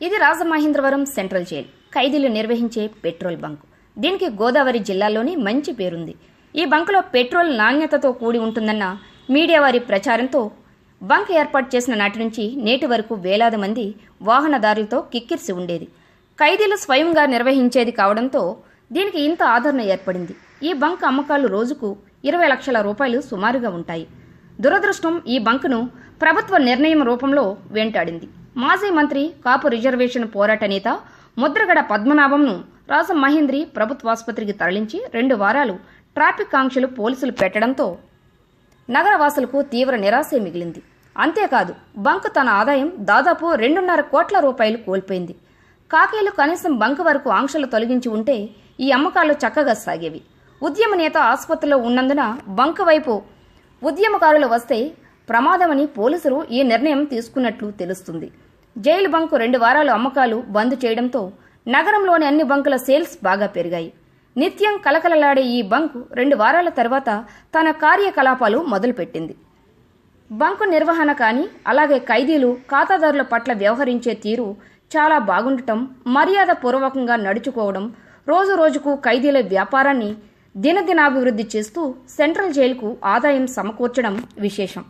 ఇది Rajamahendravaram central jail. ఖైదీలు నిర్వహించే పెట్రోల్ బంక్. దీనికి గోదావరి జిల్లాలోని మంచి పేరుంది. ఈ బంకులో పెట్రోల్ నాణ్యతతో కూడి ఉంటుందన్న మీడియా వారి ప్రచారంతో బంక్ ఏర్పాటు చేసిన నాటి నుంచి నేటి వరకు వేలాది మంది వాహనదారులతో కిక్కిరిసి ఉండేది. ఖైదీలు స్వయంగా నిర్వహించేది కావడంతో దీనికి ఇంత ఆదరణ ఏర్పడింది. ఈ బంక్ అమ్మకాలు రోజుకు ఇరవై లక్షల రూపాయలు సుమారుగా ఉంటాయి. దురదృష్టం ఈ బంకును ప్రభుత్వ నిర్ణయం రూపంలో వెంటాడింది. మాజీ మంత్రి కాపు రిజర్వేషన్ పోరాట నేత ముద్రగడ పద్మనాభంను రాజమహేంద్రి ప్రభుత్వాసుపత్రికి తరలించి రెండు వారాలు ట్రాఫిక్ ఆంక్షలు పోలీసులు పెట్టడంతో నగరవాసులకు తీవ్ర నిరాశే మిగిలింది. అంతేకాదు బంక్ తన ఆదాయం దాదాపు రెండున్నర కోట్ల రూపాయలు కోల్పోయింది. కాకీలు కనీసం బంక్ వరకు ఆంక్షలు తొలగించి ఉంటే ఈ అమ్మకాలు చక్కగా సాగేవి. ఉద్యమ నేత ఆసుపత్రిలో ఉన్నందున బంక్ వైపు ఉద్యమకారులు వస్తే ప్రమాదమని పోలీసులు ఈ నిర్ణయం తీసుకున్నట్లు తెలుస్తుంది. జైలు బంకు రెండు వారాలు అమ్మకాలు బంద్ చేయడంతో నగరంలోని అన్ని బంకుల సేల్స్ బాగా పెరిగాయి. నిత్యం కలకలలాడే ఈ బంకు రెండు వారాల తర్వాత తన కార్యకలాపాలు మొదలుపెట్టింది. బంకు నిర్వహణ కానీ అలాగే ఖైదీలు ఖాతాదారుల పట్ల వ్యవహరించే తీరు చాలా బాగుండటం మర్యాద పూర్వకంగా నడుచుకోవడం రోజు రోజుకు ఖైదీల వ్యాపారాన్ని దినదినాభివృద్ధి చేస్తూ సెంట్రల్ జైలుకు ఆదాయం సమకూర్చడం విశేషం.